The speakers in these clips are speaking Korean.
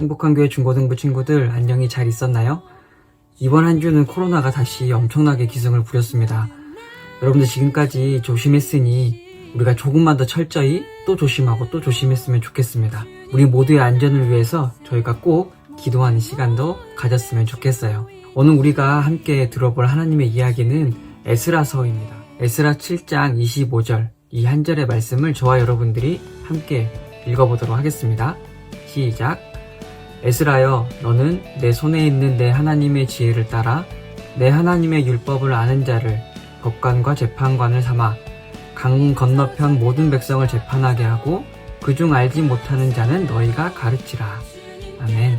행복한 교회 중고등부 친구들 안녕히 잘 있었나요? 이번 한 주는 코로나가 다시 엄청나게 기승을 부렸습니다. 여러분들 지금까지 조심했으니 우리가 조금만 더 철저히 또 조심하고 또 조심했으면 좋겠습니다. 우리 모두의 안전을 위해서 저희가 꼭 기도하는 시간도 가졌으면 좋겠어요. 오늘 우리가 함께 들어볼 하나님의 이야기는 에스라서입니다. 에스라 7장 25절 이 한 절의 말씀을 저와 여러분들이 함께 읽어보도록 하겠습니다. 시작. 에스라여, 너는 내 손에 있는 내 하나님의 지혜를 따라 내 하나님의 율법을 아는 자를 법관과 재판관을 삼아 강 건너편 모든 백성을 재판하게 하고 그중 알지 못하는 자는 너희가 가르치라. 아멘.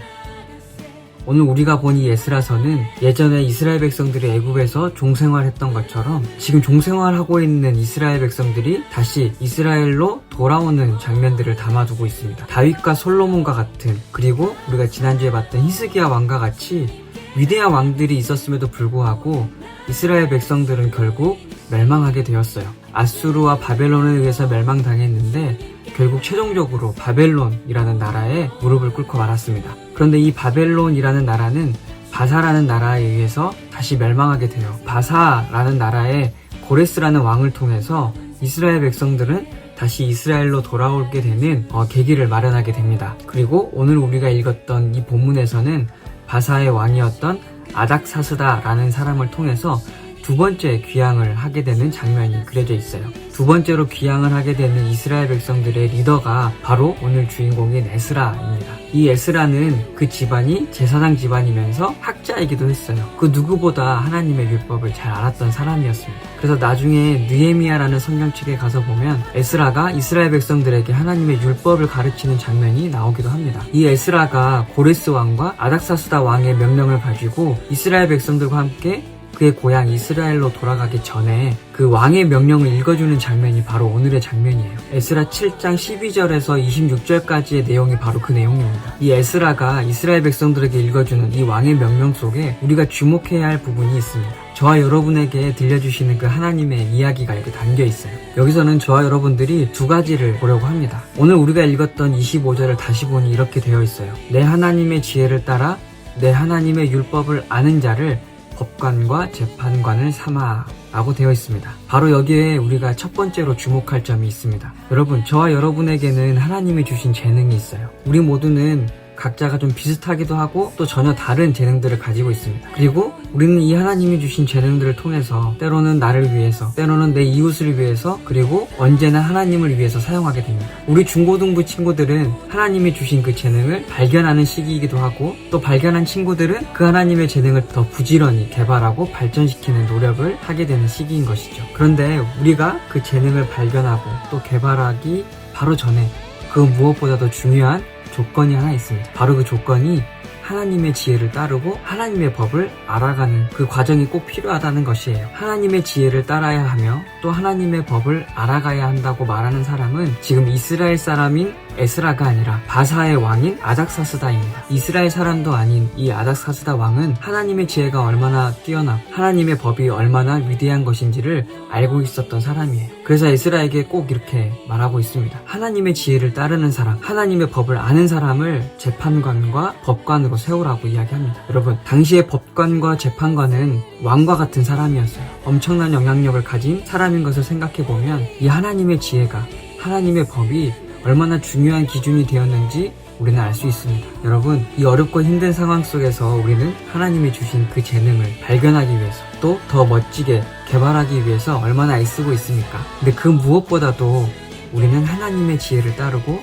오늘 우리가 본이 에스라서는 예전에 이스라엘 백성들이 애굽에서 종생활했던 것처럼 지금 종생활하고 있는 이스라엘 백성들이 다시 이스라엘로 돌아오는 장면들을 담아두고 있습니다. 다윗과 솔로몬과 같은 그리고 우리가 지난주에 봤던 히스기야 왕과 같이 위대한 왕들이 있었음에도 불구하고 이스라엘 백성들은 결국 멸망하게 되었어요. 아수르와 바벨론에 의해서 멸망당했는데 결국 최종적으로 바벨론이라는 나라에 무릎을 꿇고 말았습니다. 그런데 이 바벨론이라는 나라는 바사라는 나라에 의해서 다시 멸망하게 돼요. 바사라는 나라의 고레스라는 왕을 통해서 이스라엘 백성들은 다시 이스라엘로 돌아오게 되는 어, 계기를 마련하게 됩니다. 그리고 오늘 우리가 읽었던 이 본문에서는 바사의 왕이었던 아닥사스다라는 사람을 통해서 두 번째 귀향을 하게 되는 장면이 그려져 있어요. 두 번째로 귀향을 하게 되는 이스라엘 백성들의 리더가 바로 오늘 주인공인 에스라입니다. 이 에스라는 그 집안이 제사장 집안이면서 학자이기도 했어요. 그 누구보다 하나님의 율법을 잘 알았던 사람이었습니다. 그래서 나중에 느에미아라는 성경 책에 가서 보면 에스라가 이스라엘 백성들에게 하나님의 율법을 가르치는 장면이 나오기도 합니다. 이 에스라가 고레스 왕과 아닥사스다 왕의 명령을 가지고 이스라엘 백성들과 함께 그의 고향 이스라엘로 돌아가기 전에 그 왕의 명령을 읽어주는 장면이 바로 오늘의 장면이에요. 에스라 7장 12절에서 26절까지의 내용이 바로 그 내용입니다. 이 에스라가 이스라엘 백성들에게 읽어주는 이 왕의 명령 속에 우리가 주목해야 할 부분이 있습니다. 저와 여러분에게 들려주시는 그 하나님의 이야기가 여기 담겨 있어요. 여기서는 저와 여러분들이 두 가지를 보려고 합니다. 오늘 우리가 읽었던 25절을 다시 보니 이렇게 되어 있어요. 내 하나님의 지혜를 따라 내 하나님의 율법을 아는 자를 법관과 재판관을 삼아 라고 되어 있습니다. 바로 여기에 우리가 첫 번째로 주목할 점이 있습니다. 여러분, 저와 여러분에게는 하나님이 주신 재능이 있어요. 우리 모두는 각자가 좀 비슷하기도 하고 또 전혀 다른 재능들을 가지고 있습니다. 그리고 우리는 이 하나님이 주신 재능들을 통해서 때로는 나를 위해서, 때로는 내 이웃을 위해서, 그리고 언제나 하나님을 위해서 사용하게 됩니다. 우리 중고등부 친구들은 하나님이 주신 그 재능을 발견하는 시기이기도 하고 또 발견한 친구들은 그 하나님의 재능을 더 부지런히 개발하고 발전시키는 노력을 하게 되는 시기인 것이죠. 그런데 우리가 그 재능을 발견하고 또 개발하기 바로 전에 그 무엇보다도 중요한 조건이 하나 있습니다. 바로 그 조건이 하나님의 지혜를 따르고 하나님의 법을 알아가는 그 과정이 꼭 필요하다는 것이에요. 하나님의 지혜를 따라야 하며 또 하나님의 법을 알아가야 한다고 말하는 사람은 지금 이스라엘 사람인 에스라가 아니라 바사의 왕인 아닥사스다입니다. 이스라엘 사람도 아닌 이 아닥사스다 왕은 하나님의 지혜가 얼마나 뛰어나고 하나님의 법이 얼마나 위대한 것인지를 알고 있었던 사람이에요. 그래서 에스라에게 꼭 이렇게 말하고 있습니다. 하나님의 지혜를 따르는 사람, 하나님의 법을 아는 사람을 재판관과 법관으로 세우라고 이야기합니다. 여러분, 당시의 법관과 재판관은 왕과 같은 사람이었어요. 엄청난 영향력을 가진 사람인 것을 생각해보면 이 하나님의 지혜가, 하나님의 법이 얼마나 중요한 기준이 되었는지 우리는 알 수 있습니다. 여러분, 이 어렵고 힘든 상황 속에서 우리는 하나님이 주신 그 재능을 발견하기 위해서 또 더 멋지게 개발하기 위해서 얼마나 애쓰고 있습니까? 근데 그 무엇보다도 우리는 하나님의 지혜를 따르고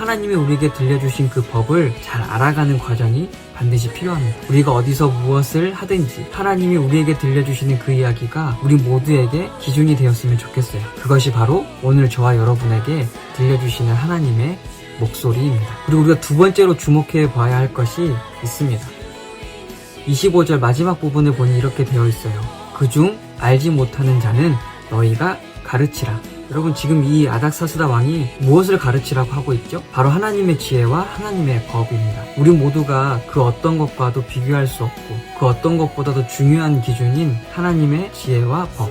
하나님이 우리에게 들려주신 그 법을 잘 알아가는 과정이 반드시 필요합니다. 우리가 어디서 무엇을 하든지 하나님이 우리에게 들려주시는 그 이야기가 우리 모두에게 기준이 되었으면 좋겠어요. 그것이 바로 오늘 저와 여러분에게 들려주시는 하나님의 목소리입니다. 그리고 우리가 두 번째로 주목해 봐야 할 것이 있습니다. 25절 마지막 부분을 보니 이렇게 되어 있어요. 그중 알지 못하는 자는 너희가 가르치라. 여러분 지금 이 아닥사스다 왕이 무엇을 가르치라고 하고 있죠? 바로 하나님의 지혜와 하나님의 법입니다. 우리 모두가 그 어떤 것과도 비교할 수 없고 그 어떤 것보다도 중요한 기준인 하나님의 지혜와 법.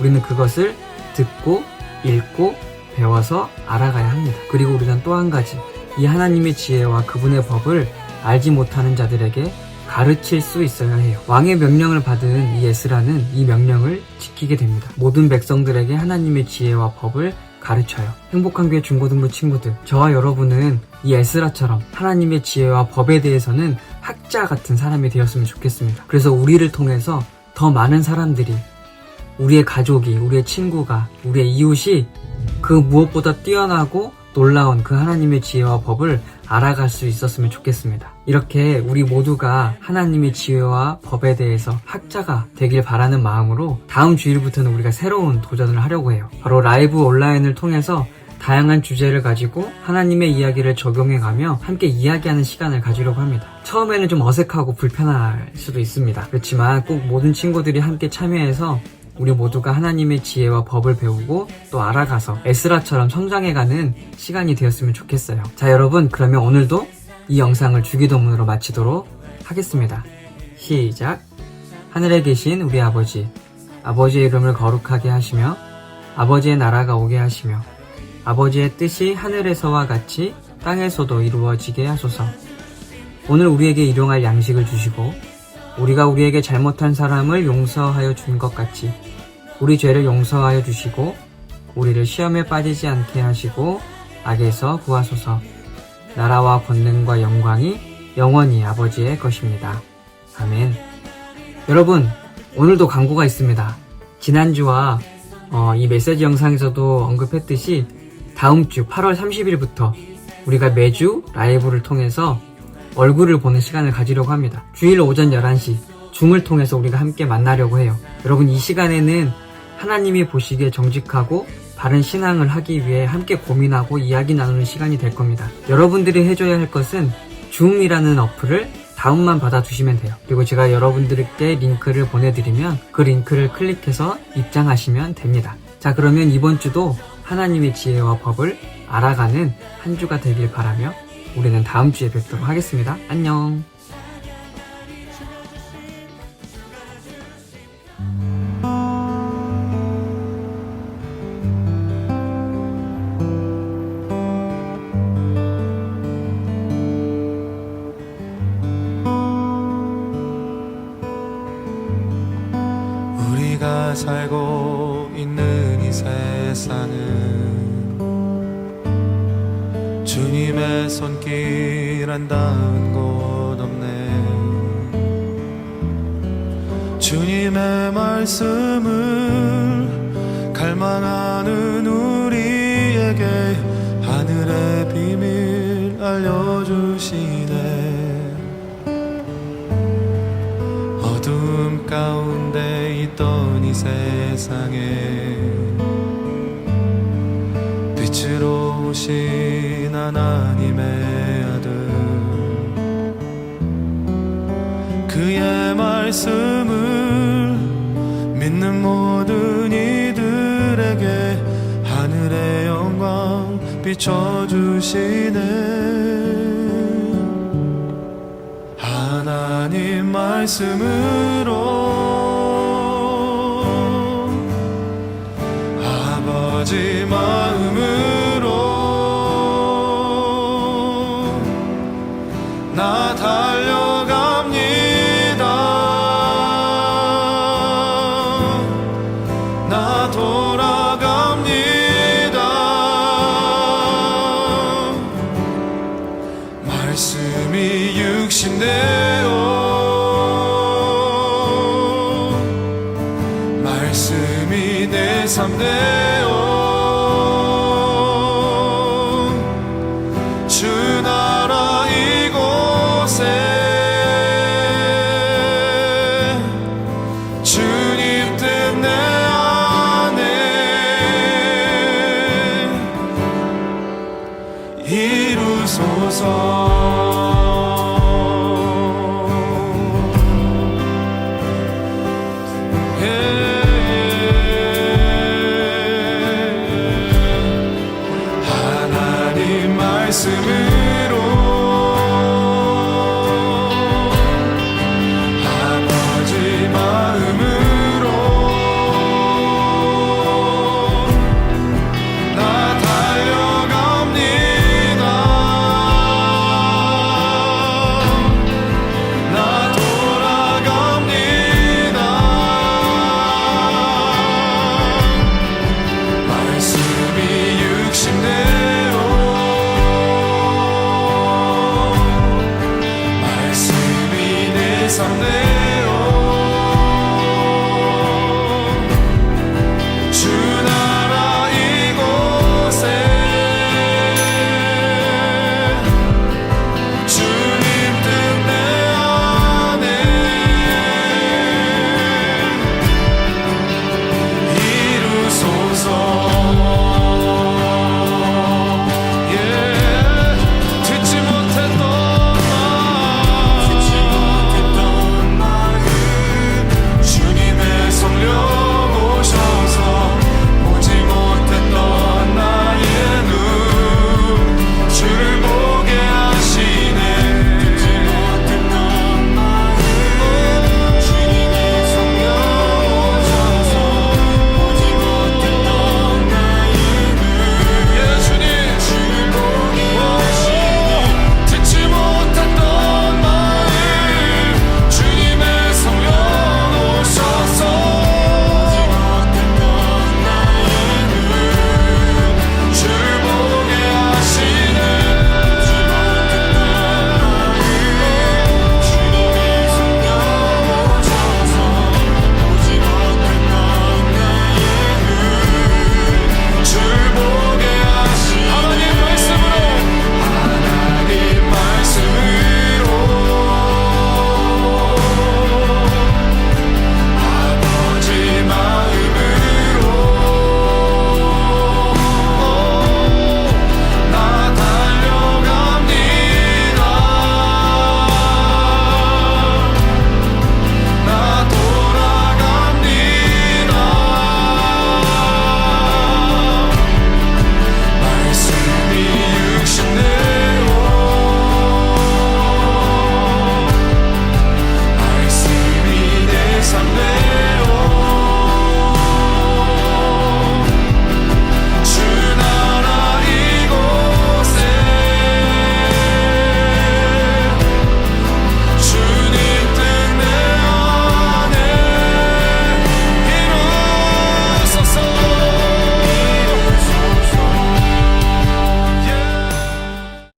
우리는 그것을 듣고 읽고 배워서 알아가야 합니다. 그리고 우리는 또 한 가지 이 하나님의 지혜와 그분의 법을 알지 못하는 자들에게 가르칠 수 있어야 해요. 왕의 명령을 받은 이 에스라는 이 명령을 지키게 됩니다. 모든 백성들에게 하나님의 지혜와 법을 가르쳐요. 행복한 교회 중고등부 친구들, 저와 여러분은 이 에스라처럼 하나님의 지혜와 법에 대해서는 학자 같은 사람이 되었으면 좋겠습니다. 그래서 우리를 통해서 더 많은 사람들이 우리의 가족이, 우리의 친구가, 우리의 이웃이 그 무엇보다 뛰어나고 놀라운 그 하나님의 지혜와 법을 알아갈 수 있었으면 좋겠습니다. 이렇게 우리 모두가 하나님의 지혜와 법에 대해서 학자가 되길 바라는 마음으로 다음 주일부터는 우리가 새로운 도전을 하려고 해요. 바로 라이브 온라인을 통해서 다양한 주제를 가지고 하나님의 이야기를 적용해 가며 함께 이야기하는 시간을 가지려고 합니다. 처음에는 좀 어색하고 불편할 수도 있습니다. 그렇지만 꼭 모든 친구들이 함께 참여해서 우리 모두가 하나님의 지혜와 법을 배우고 또 알아가서 에스라처럼 성장해가는 시간이 되었으면 좋겠어요. 자, 여러분, 그러면 오늘도 이 영상을 주기도문으로 마치도록 하겠습니다. 시작. 하늘에 계신 우리 아버지, 아버지의 이름을 거룩하게 하시며, 아버지의 나라가 오게 하시며, 아버지의 뜻이 하늘에서와 같이 땅에서도 이루어지게 하소서. 오늘 우리에게 일용할 양식을 주시고, 우리가 우리에게 잘못한 사람을 용서하여 준 것 같이 우리 죄를 용서하여 주시고 우리를 시험에 빠지지 않게 하시고 악에서 구하소서 나라와 권능과 영광이 영원히 아버지의 것입니다. 아멘. 여러분 오늘도 광고가 있습니다. 지난주와 어, 이 메시지 영상에서도 언급했듯이 다음 주 8월 30일부터 우리가 매주 라이브를 통해서 얼굴을 보는 시간을 가지려고 합니다. 주일 오전 11시 줌을 통해서 우리가 함께 만나려고 해요. 여러분 이 시간에는 하나님이 보시기에 정직하고 바른 신앙을 하기 위해 함께 고민하고 이야기 나누는 시간이 될 겁니다. 여러분들이 해줘야 할 것은 줌이라는 어플을 다운만 받아두시면 돼요. 그리고 제가 여러분들께 링크를 보내드리면 그 링크를 클릭해서 입장하시면 됩니다. 자 그러면 이번 주도 하나님의 지혜와 법을 알아가는 한 주가 되길 바라며 우리는 다음 주에 뵙도록 하겠습니다. 안녕. 우리가 살고 있는 이 세상은 주님의 손길 안 닿은 곳 없네. 주님의 말씀을 갈망하는 우리에게 하늘의 비밀 알려주시네. 어둠 가운데 있던 이 세상에 빛으로 오신 하나님의 아들. 그의 말씀을 믿는 모든 이들에게 하늘의 영광 비춰주시네. 하나님 말씀으로 아버지 마 말씀이 내 삶 되어